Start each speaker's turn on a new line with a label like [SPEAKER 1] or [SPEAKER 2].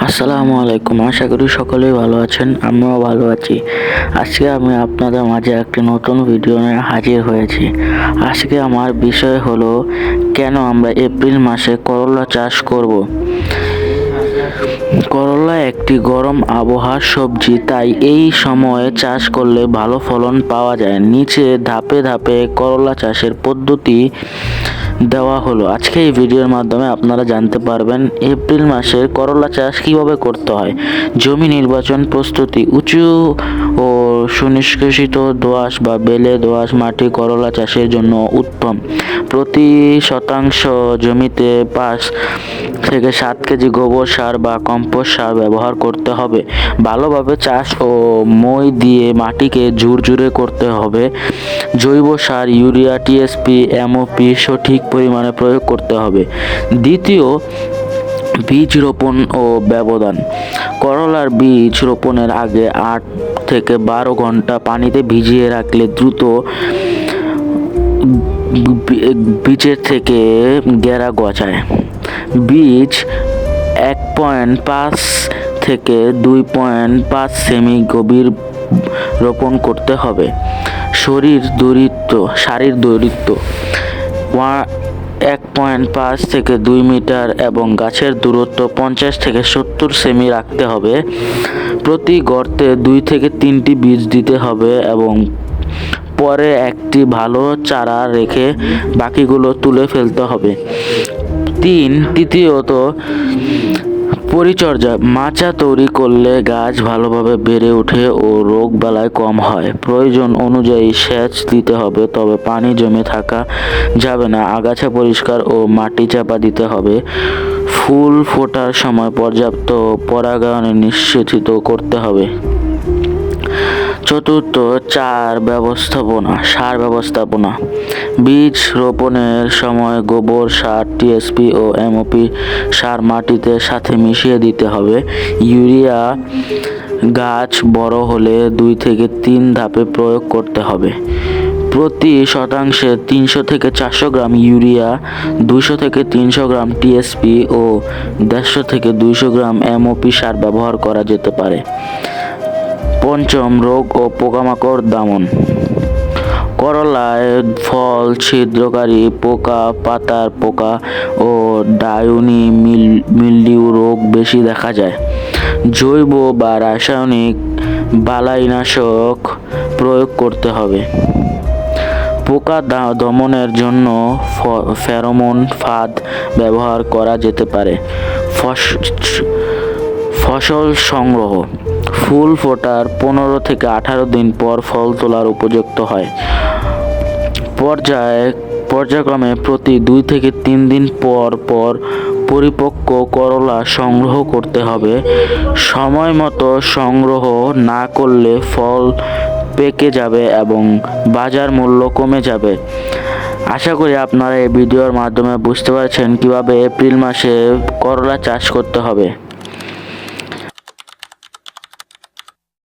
[SPEAKER 1] আসসালামু আলাইকুম। আশা করি সকলেই ভালো আছেন, আমিও ভালো আছি। আজকে আমি আপনাদের মাঝে একটি নতুন ভিডিও নিয়ে হাজির হয়েছি। আজকে আমার বিষয় হলো, কেন আমরা এপ্রিল মাসে করলা চাষ করব? করলা একটি গরম আবহাওয়ার সবজি, তাই এই সময়ে চাষ করলে ভালো ফলন পাওয়া যায়। নিচে ধাপে ধাপে করলা চাষের পদ্ধতি দেওয়া হলো। আজকে এই ভিডিওর মাধ্যমে আপনারা জানতে পারবেন, এপ্রিল মাসের করলা চাষ কীভাবে করতে হয়। জমি নির্বাচন প্রস্তুতি, উঁচু ও সুনিষ্কাশিত দোআঁশ বা বেলে দোআঁশ মাটি করলা চাষের জন্য উত্তম। প্রতি শতাংশ জমিতে পাঁচ থেকে সাত কেজি গোবর সার বা কম্পোস্ট সার ব্যবহার করতে হবে। ভালোভাবে চাষ ও মই দিয়ে মাটিকে ঝুরঝুরে করতে হবে। জৈব সার, ইউরিয়া টিএসপি এমওপি সঠিক পরিমাণে প্রয়োগ করতে হবে। দ্বিতীয়, বীজ রোপণ ও ব্যবধান। করলার বীজ রোপণের আগে আট থেকে বারো ঘণ্টা পানিতে ভিজিয়ে রাখলে দ্রুত বীজের থেকে গেরা গজায় বীজ এক পয়েন্ট পাঁচ থেকে দুই পয়েন্ট পাঁচ সেমি গভীর রোপণ করতে হবে। শরীর দূরিত্ব শারীর দূরিত্ব এক পয়েন্ট পাঁচ থেকে দুই মিটার এবং গাছের দূরত্ব পঞ্চাশ থেকে সত্তর সেমি রাখতে হবে। প্রতি গর্তে দুই থেকে তিনটি বীজ দিতে হবে এবং পরে একটি ভালো চারা রেখে বাকিগুলো তুলে ফেলতে হবে। তিন, তৃতীয়ত, পরিচর্যা। মাচা তৈরি করলে গাছ ভালোভাবে বেড়ে ওঠে ও রোগ বালাই কম হয়। প্রয়োজন অনুযায়ী সেচ দিতে হবে, তবে পানি জমে থাকা যাবে না। আগাছা পরিষ্কার ও মাটি চাপা দিতে হবে। ফুল ফোটার সময় পর্যাপ্ত পরাগায়নে নিশ্চিত করতে হবে। চতুর্থ চার ব্যবস্থাপনা, সার ব্যবস্থাপনা। বীজ রোপণের সময় গোবর সার, টিএসপি ও এমওপি সার মাটিতে সাথে মিশিয়ে দিতে হবে। ইউরিয়া গাছ বড় হলে দুই থেকে তিন ধাপে প্রয়োগ করতে হবে। প্রতি শতাংশে তিনশো থেকে চারশো গ্রাম ইউরিয়া দুশো থেকে তিনশো গ্রাম টিএসপি ও দেড়শো থেকে দুইশো গ্রাম এমওপি সার ব্যবহার করা যেতে পারে। পঞ্চম রোগ ও পোকামাকড় দমন। করলায় ফল, ছিদ্রকারী পোকা, পাতার পোকা ও ডায়ুনি মিল মিলডিউ রোগ বেশি দেখা যায়। জৈব বা রাসায়নিক বালাইনাশক প্রয়োগ করতে হবে। পোকা দমনের জন্য ফেরোমন ফাঁদ ব্যবহার করা যেতে পারে। ফস- ফসল সংগ্রহ ফুল ফোটার পনেরো থেকে আঠারো দিন পর ফল তোলার উপযুক্ত হয়। পর্যায়ে, পর্যায়ক্রমে প্রতি দুই থেকে তিন দিন পর পর পরিপক্ক করলা সংগ্রহ করতে হবে। সময় মতো সংগ্রহ না করলে ফল পেকে যাবে এবং বাজার মূল্য কমে যাবে। আশা করি আপনারা এই ভিডিওর মাধ্যমে বুঝতে পারছেন কীভাবে এপ্রিল মাসে করলা চাষ করতে হবে।